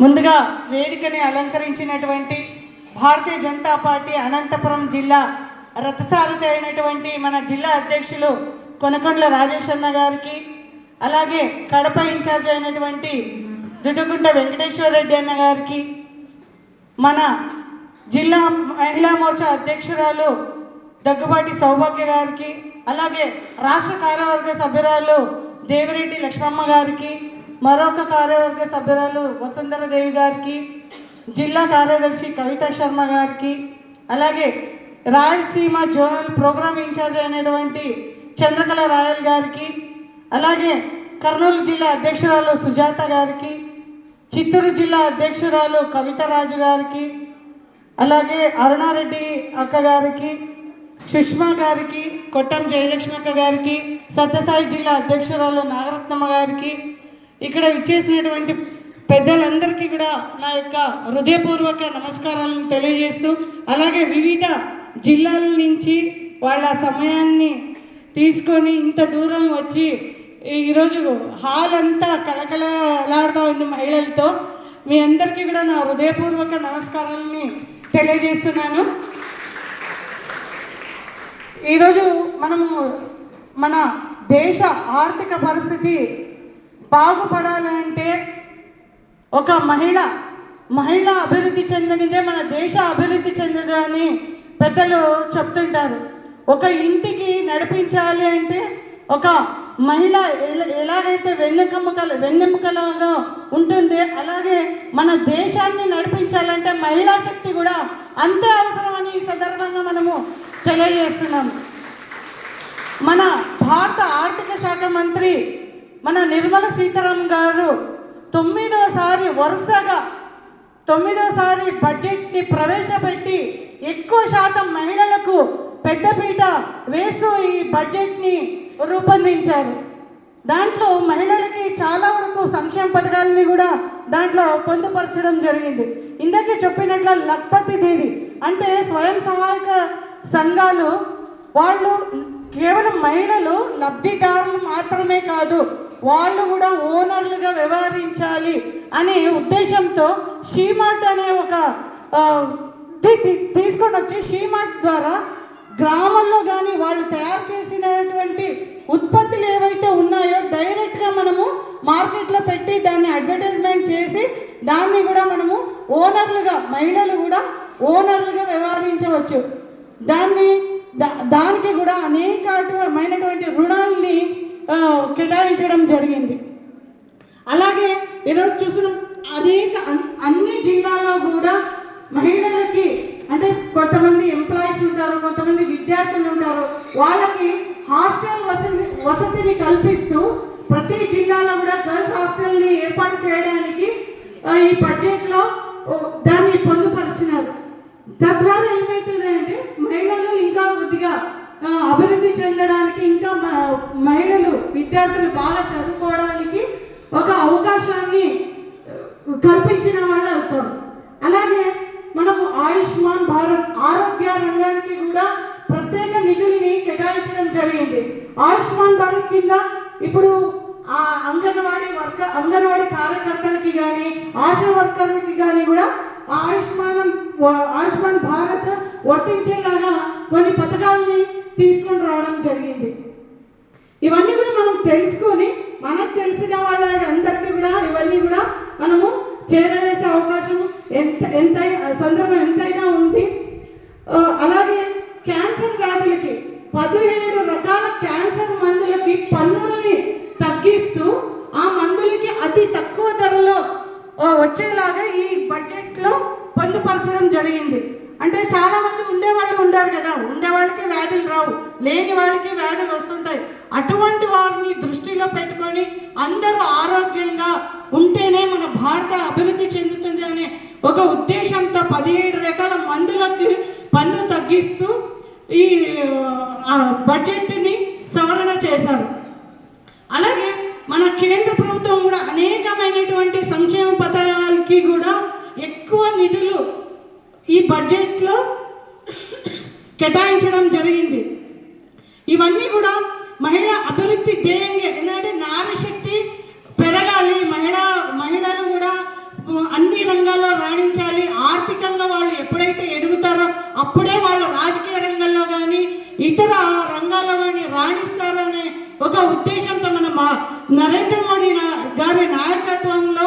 ముందుగా వేదికని అలంకరించినటువంటి భారతీయ జనతా పార్టీ అనంతపురం జిల్లా రథసారథి అయినటువంటి మన జిల్లా అధ్యక్షులు కొనకొండల రాజేష్ అన్న గారికి అలాగే కడప ఇన్ఛార్జ్ అయినటువంటి దుడ్డుగుంట వెంకటేశ్వర రెడ్డి అన్న గారికి మన జిల్లా మహిళా మోర్చా అధ్యక్షురాలు దగ్గుబాటి సౌభాగ్య గారికి అలాగే రాష్ట్ర కార్యవర్గ సభ్యురాలు దేవిరెడ్డి లక్ష్మమ్మ గారికి మరొక కార్యవర్గ సభ్యురాలు వసుంధర దేవి గారికి జిల్లా కార్యదర్శి కవిత శర్మ గారికి అలాగే రాయలసీమ జోనల్ ప్రోగ్రామ్ ఇన్ఛార్జ్ అయినటువంటి చంద్రకళ రాయల్ గారికి అలాగే కర్నూలు జిల్లా అధ్యక్షురాలు సుజాత గారికి చిత్తూరు జిల్లా అధ్యక్షురాలు కవితరాజు గారికి అలాగే అరుణారెడ్డి అక్క గారికి సుష్మా గారికి కొట్టం జయలక్ష్మి అక్క గారికి సత్యసాయి జిల్లా అధ్యక్షురాలు నాగరత్నమ్మ గారికి ఇక్కడ విచ్చేసినటువంటి పెద్దలందరికీ కూడా నా యొక్క హృదయపూర్వక నమస్కారాలను తెలియజేస్తూ అలాగే వివిధ జిల్లాల నుంచి వాళ్ళ సమయాన్ని తీసుకొని ఇంత దూరం వచ్చి ఈరోజు హాల్ అంతా కలకలలాడుతూ ఉంది మహిళలతో. మీ అందరికీ కూడా నా హృదయపూర్వక నమస్కారాలని తెలియజేస్తున్నాను. ఈరోజు మనము మన దేశ ఆర్థిక పరిస్థితి బాగుపడాలంటే ఒక మహిళ మహిళ అభివృద్ధి చెందనిదే మన దేశ అభివృద్ధి చెందదు అని పెద్దలు చెప్తుంటారు. ఒక ఇంటికి నడిపించాలి అంటే ఒక మహిళ ఎలా- ఎలాగైతే వెన్నెముకలు వెన్నెముకలాగా ఉంటుంది అలాగే మన దేశాన్ని నడిపించాలంటే మహిళా శక్తి కూడా అంతే అవసరమని ఈ సందర్భంగా మనము తెలియజేస్తున్నాం. మన భారత ఆర్థిక శాఖ మంత్రి మన నిర్మల సీతారామన్ గారు తొమ్మిదవసారి వరుసగా తొమ్మిదవసారి బడ్జెట్ని ప్రవేశపెట్టి ఎక్కువ శాతం మహిళలకు పెద్దపీట వేస్తూ ఈ బడ్జెట్ని రూపొందించారు. దాంట్లో మహిళలకి చాలా వరకు సంక్షేమ పథకాలని కూడా దాంట్లో పొందుపరచడం జరిగింది. ఇందాకే చెప్పినట్లు లక్పతి దేవి అంటే స్వయం సహాయక సంఘాలు వాళ్ళు కేవలం మహిళలు లబ్ధిదారులు మాత్రమే కాదు వాళ్ళు కూడా ఓనర్లుగా వ్యవహరించాలి అనే ఉద్దేశంతో షీమార్ట్ అనే ఒక తీసుకొని వచ్చి షీమార్ట్ ద్వారా గ్రామంలో కానీ వాళ్ళు తయారు చేసినటువంటి ఉత్పత్తులు ఏవైతే ఉన్నాయో డైరెక్ట్గా మనము మార్కెట్లో పెట్టి దాన్ని అడ్వర్టైజ్మెంట్ చేసి దాన్ని కూడా మనము ఓనర్లుగా మహిళలు కూడా ఓనర్లుగా వ్యవహరించవచ్చు. దాన్ని దా- దానికి కూడా అనేకమైనటువంటి రుణాలని కేటాయించడం జరిగింది. అలాగే ఈరోజు చూస్తున్నాం అనేక అన్ని జిల్లాల్లో కూడా మహిళలకి అంటే కొంతమంది ఎంప్లాయీస్ ఉంటారు కొంతమంది విద్యార్థులు ఉంటారు వాళ్ళకి హాస్టల్ వసతి వసతిని కల్పిస్తూ ప్రతి జిల్లాలో కూడా గర్ల్స్ హాస్టల్ని ఏర్పాటు చేయడానికి ఈ బడ్జెట్లో దాన్ని పొందుపరిచినారు. తద్వారా ఏమవుతుంది అంటే మహిళలు ఇంకా కొద్దిగా అభివృద్ధి చెందడానికి ఇంకా మ- మహిళలు విద్యార్థులు బాగా చదువుకోవడానికి ఒక అవకాశాన్ని కల్పించిన వాళ్ళు అవుతారు. అలాగే మనము ఆయుష్మాన్ భారత్ ఆరోగ్య రంగానికి కూడా ప్రత్యేక నిధుల్ని కేటాయించడం జరిగింది. ఆయుష్మాన్ భారత్ కింద ఇప్పుడు ఆ అంగన్వాడీ వర్క అంగన్వాడీ కార్యకర్తలకి కానీ ఆశా వర్కర్లకి కానీ కూడా ఆయుష్మాన్ ఆయుష్మాన్ భారత్ వర్తించేలాగా కొన్ని పథకాలని తీసుకొని రావడం జరిగింది. ఇవన్నీ కూడా మనం తెలుసుకొని మనకు తెలిసిన వాళ్ళ అందరికీ కూడా ఇవన్నీ కూడా మనము చేరవేసే అవకాశం ఎంత ఎంత సందర్భం ఎంతైనా ఉంది. అలాగే క్యాన్సర్ వ్యాధులకి పదిహేడు రకాల క్యాన్సర్ మందులకి పన్నులని తగ్గిస్తూ ఆ మందులకి అతి తక్కువ ధరలో వచ్చేలాగా ఈ బడ్జెట్లో పొందుపరచడం జరిగింది. అంటే చాలా మంది ఉండేవాళ్ళు ఉండారు కదా. ఉండేవాళ్ళకి వ్యాధులు రావు. లేని వాళ్ళకి వ్యాధులు వస్తుంటాయి. అటువంటి వారిని దృష్టిలో పెట్టుకొని అందరూ ఆరోగ్యంగా ఉంటేనే మన భారత అభివృద్ధి చెందుతుంది అనే ఒక ఉద్దేశంతో పదిహేడు రకాల మందులకి పన్ను తగ్గిస్తూ ఈ బడ్జెట్ని సవరణ చేశారు. అలాగే మన కేంద్ర ప్రభుత్వం కూడా అనేకమైనటువంటి సంక్షేమ పథకాలకి కూడా ఎక్కువ నిధులు ఈ బడ్జెట్లో కేటాయించడం జరిగింది. ఇవన్నీ కూడా మహిళ అభివృద్ధి ధ్యేయంగా ఎందుకంటే నారీశక్తి పెరగాలి. మహిళ మహిళను కూడా అన్ని రంగాల్లో రాణించాలి. ఆర్థికంగా వాళ్ళు ఎప్పుడైతే ఎదుగుతారో అప్పుడే వాళ్ళు రాజకీయ రంగంలో కానీ ఇతర రంగాల్లో కానీ రాణిస్తారనే ఒక ఉద్దేశంతో మన నరేంద్ర మోడీ గారి నాయకత్వంలో